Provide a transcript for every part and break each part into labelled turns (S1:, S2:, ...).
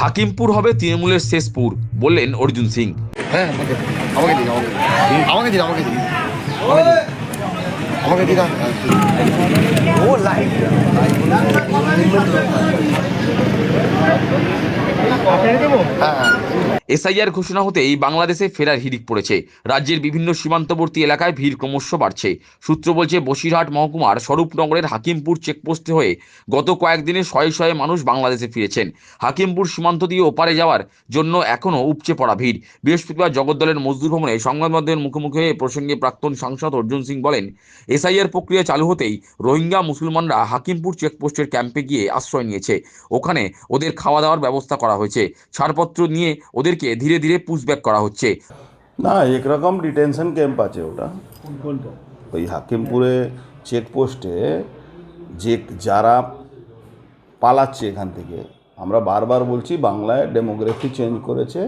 S1: হাকিমপুর হবে তৃণমূলের শেষপুর বললেন অর্জুন সিং।
S2: হ্যাঁ আমাকে আমাকে আমাকে ও হ্যাঁ হ্যাঁ।
S1: এসআইআর ঘোষণা হতেই বাংলাদেশে ফেরার হিড়িক পড়েছে। রাজ্যের বিভিন্ন সীমান্তবর্তী এলাকায় ভিড় ক্রমশ বাড়ছে। সূত্র বলছে, বসিরহাট মহকুমার স্বরূপনগরের হাকিমপুর চেকপোস্টে হয়ে গত কয়েকদিনে শয়ে শয়ে মানুষ বাংলাদেশে ফিরেছেন। হাকিমপুর সীমান্ত দিয়ে ওপারে যাওয়ার জন্য এখনও উপচে পড়া ভিড়। বৃহস্পতিবার জগদ্দলের মজদুর ভবনে সংবাদ মাধ্যমের মুখোমুখি হয়ে প্রসঙ্গে প্রাক্তন সাংসদ অর্জুন সিং বলেন, এসআইআর প্রক্রিয়া চালু হতেই রোহিঙ্গা মুসলমানরা হাকিমপুর চেকপোস্টের ক্যাম্পে গিয়ে আশ্রয় নিয়েছে। ওখানে ওদের খাওয়া দাওয়ার ব্যবস্থা করা হয়েছে। ছাড়পত্র নিয়ে ওদেরকে ধীরে ধীরে পুশব্যাক করা হচ্ছে।
S3: না একরকম ডিটেনশন ক্যাম্প আছে ওটা। ওই হাকিমপুরে চেকপোস্টে যে যারা পালাচ্ছে এখান থেকে আমরা বারবার বলছি বাংলায় ডেমোগ্রাফি চেঞ্জ করেছে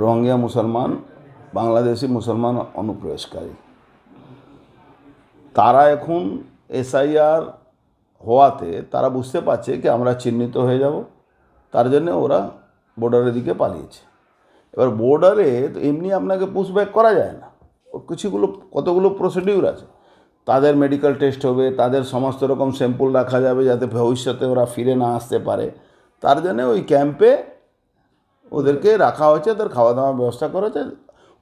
S3: রোহিঙ্গা মুসলমান বাংলাদেশি মুসলমান অনুপ্রবেশকারী। তারা এখন এসআইআর হওয়াতে তারা বুঝতে পারছে কি আমরা চিহ্নিত হয়ে যাব তার জন্য ওরা বর্ডারের দিকে পালিয়েছে। এবার বর্ডারে তো এমনি আপনাকে পুশব্যাক করা যায় না। ও কিছুগুলো, কতগুলো প্রসিডিউর আছে। তাদের মেডিকেল টেস্ট হবে, তাদের সমস্ত রকম স্যাম্পল রাখা যাবে যাতে ভবিষ্যতে ওরা ফিরে না আসতে পারে। তার জন্যে ওই ক্যাম্পে ওদেরকে রাখা হয়েছে, ওদের খাওয়া দাওয়ার ব্যবস্থা করা হয়েছে।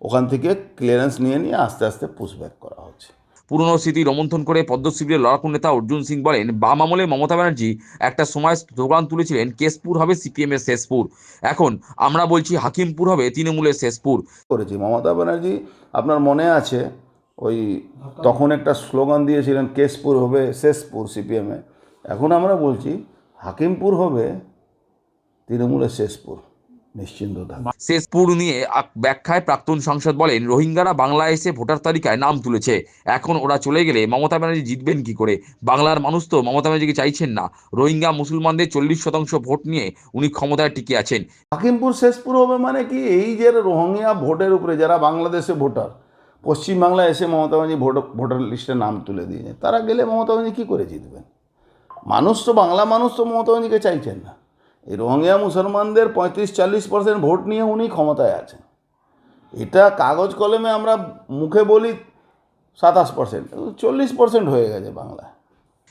S3: ওখান থেকে ক্লিয়ারেন্স নিয়ে নিয়ে আস্তে আস্তে পুশব্যাক করা হচ্ছে।
S1: পুরনো স্মৃতি রোমন্থন করে পদ্মশিবিরের লড়াকু নেতা অর্জুন সিং বলেন, বাম আমলে মমতা ব্যানার্জি একটা সময় স্লোগান তুলেছিলেন, কেশপুর হবে সিপিএমের শেষপুর এখন আমরা বলছি হাকিমপুর হবে তৃণমূলের শেষপুর
S3: করেছি। মমতা ব্যানার্জি, আপনার মনে আছে, ওই তখন একটা স্লোগান দিয়েছিলেন, কেশপুর হবে শেষপুর সিপিএমে। এখন আমরা বলছি হাকিমপুর হবে তৃণমূলের শেষপুর নিশ্চিন্ত
S1: শেষপুর নিয়ে ব্যাখ্যায় প্রাক্তন সাংসদ বলেন রোহিঙ্গারা বাংলায় এসে ভোটার তালিকায় নাম তুলেছে। এখন ওরা চলে গেলে মমতা ব্যানার্জি জিতবেন কি করে? বাংলার মানুষ তো মমতা ব্যানার্জিকে চাইছেন না। রোহিঙ্গা মুসলমানদের চল্লিশ শতাংশ ভোট নিয়ে উনি ক্ষমতায় টিকে আছেন।
S3: হাকিমপুর শেষপুর হবে মানে কি? এই যে রোহিঙ্গা ভোটের উপরে যারা বাংলাদেশে ভোটার পশ্চিমবাংলায় এসে মমতা ব্যানার্জি ভোট ভোটার লিস্টে নাম তুলে দিয়েছে তারা গেলে মমতা ব্যানার্জি কী করে জিতবেন? মানুষ তো বাংলা মানুষ তো মমতা ব্যানার্জিকে চাইছেন না। এই রোহিঙ্গা মুসলমানদের পঁয়ত্রিশ চল্লিশ পার্সেন্ট ভোট নিয়ে উনি ক্ষমতায় আছেন। এটা কাগজ কলমে আমরা মুখে বলি সাতাশ পার্সেন্ট চল্লিশ পার্সেন্ট হয়ে গেছে বাংলায়।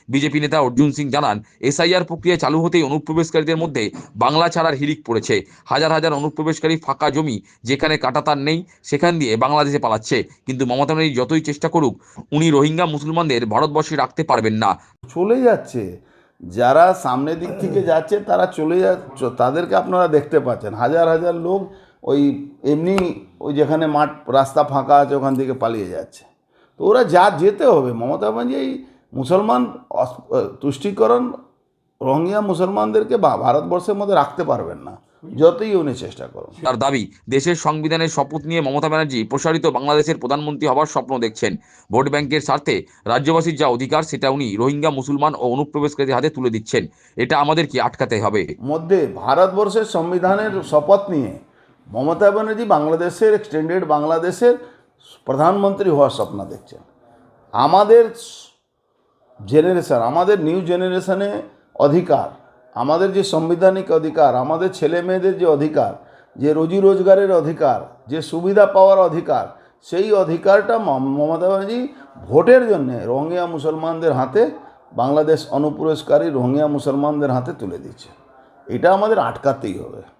S1: বিজেপি নেতা অর্জুন সিং জানান এসআইআর প্রক্রিয়া চালু হতেই অনুপ্রবেশকারীদের মধ্যে বাংলা ছাড়ার হিড়িক পড়েছে। হাজার হাজার অনুপ্রবেশকারী ফাঁকা জমি যেখানে কাটাতার নেই সেখান দিয়ে বাংলাদেশে পালাচ্ছে। কিন্তু মমতা ব্যানার্জি যতই চেষ্টা করুক উনি রোহিঙ্গা মুসলমানদের ভারতবর্ষে রাখতে পারবেন না।
S3: চলে যাচ্ছে। যারা সামনের দিক থেকে যাচ্ছে, তারা চলে যাচ্ছে তাদেরকে আপনারা দেখতে পাচ্ছেন। হাজার হাজার লোক ওই এমনি ওই যেখানে মাঠ, রাস্তা ফাঁকা আছে, ওখান থেকে পালিয়ে যাচ্ছে। তো ওরা যা যেতে হবে। মমতা ব্যানার্জি মুসলমান তুষ্টিকরণ রোহিঙ্গা মুসলমানদেরকে বা- ভারতবর্ষের মধ্যে রাখতে পারবেন না। যতই উনি চেষ্টা করুন।
S1: তার দাবি দেশের সংবিধানের শপথ নিয়ে মমতা ব্যানার্জি প্রসারিত বাংলাদেশের প্রধানমন্ত্রী হবার স্বপ্ন দেখছেন। ভোট ব্যাংকের স্বার্থে রাজ্যবাসীর যা অধিকার সেটা উনি রোহিঙ্গা মুসলমান ও অনুপ্রবেশকারীদের হাতে তুলে দিচ্ছেন। এটা আমাদেরকে আটকাতে হবে।
S3: মধ্যে ভারতবর্ষের সংবিধানের শপথ নিয়ে মমতা ব্যানার্জি বাংলাদেশের এক্সটেন্ডেড বাংলাদেশের প্রধানমন্ত্রী হওয়ার স্বপ্ন দেখছেন। আমাদের জেনারেশন আমাদের নিউ জেনারেশনে অধিকার, আমাদের যে সাংবিধানিক অধিকার, আমাদের ছেলে মেয়েদের যে অধিকার, যে রুজি রোজগারের অধিকার, যে সুবিধা পাওয়ার অধিকার, সেই অধিকারটা মম- মমতা ব্যানার্জি ভোটের জন্যে রোহিঙ্গা মুসলমানদের হাতে, বাংলাদেশ অনুপুরস্কারী রোহিঙ্গা মুসলমানদের হাতে তুলে দিচ্ছে। এটা আমাদের আটকাতেই হবে।